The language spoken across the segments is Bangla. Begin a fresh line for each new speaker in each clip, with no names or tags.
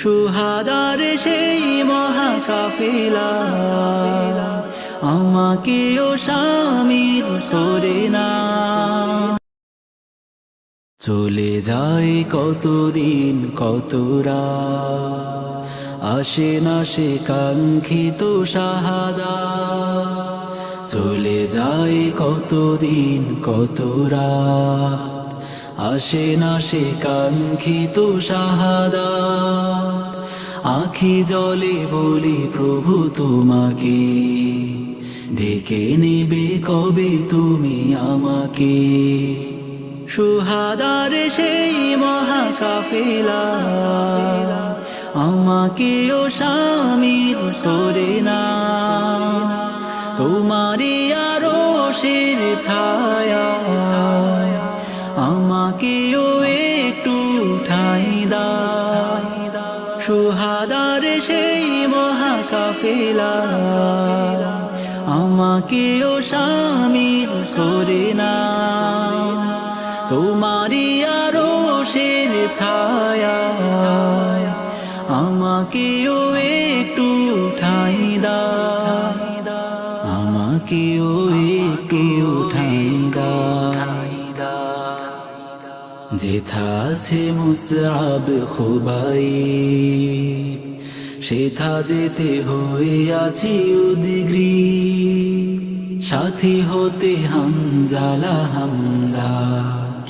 সুহাদার সেই মহাকাফেলা। আমাকেও শামিল করে না। চলে যায় কতদিন কতরা আসে না সে কাঙ্ক্ষিত শাহাদা। চলে যায় কতদিন কতরা আসে না সে কাঙ্ক্ষিত শাহাদা। আখি জলে বলি প্রভু তোমাকে। ডেকে নেবে কবে তুমি আমাকে। সুহাদার সেই মহাকাফেলা আমাকেও স্বামীর করে না। তোমারই আরও শের ছায়া। আমাকেও একটু সুহাদার সেই মহাকাফেলা। আমাকেও শামিল করে না তোমারই আরও শের ছায়া। আমাকেও একটু ঠাই দাও। আমাকেও একটু ঠাই যেথা আছে মুসআব খুবাই সেথা যেতে হয়ে আছি উদিগ্রি। সাথী হতে হামজালা হামজার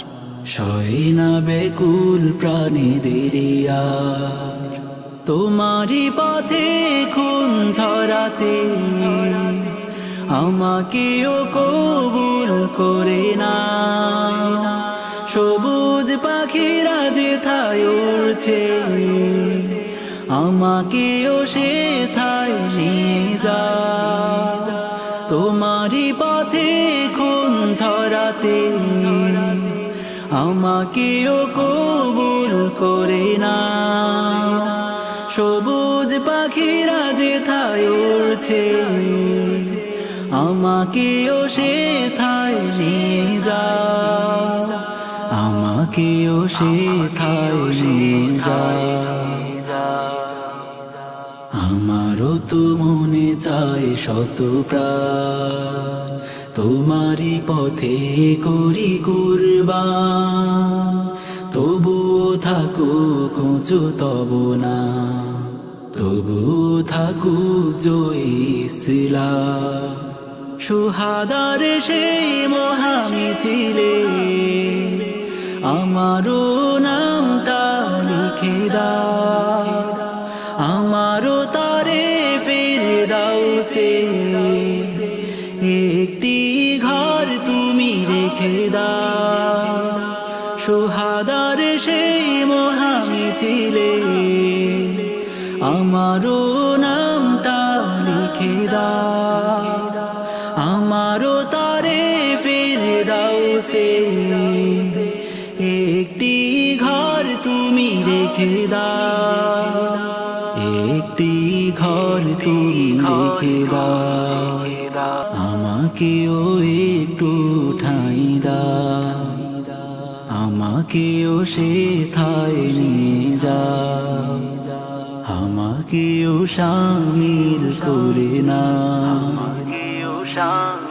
শয়না বেকুল প্রাণী দেরিয়ার। তোমারই পথে খুন ঝরাতে আমাকেও কবুল করে না পাখিরা যে থায় উড়ছে। আমাকেও সে থায় নিয়ে যা। তোমারই পথে খুন ঝরাতে আমাকেও কবুল করে না। সবুজ পাখিরা যে থায় উড়ছে। আমাকেও সে থায় নিয়ে যা। আমাকেও সে থায় নিয়ে যা। আমারও তো মনে চায় শত তোমারই পথে করি কুরবান। তবুও থাকো কোঁচো তব না। তবুও থাকুক জয়িসলা সুহাদার সেই মহামিছিলে। আমারও নামটা লিখে দাও। আমারও তারে ফির দাও সে। একটি ঘর তুমি রেখে দাও। সুহাদার সেই মহামিছিলে আমারও রেখে দাও। একটি ঘর তুমি রেখে দাও। আমাকেও একটু ঠাই দাও। আমাকেও সে থায় নিয়ে যা আমাকেও শামিল করে না আমাকেও শামিল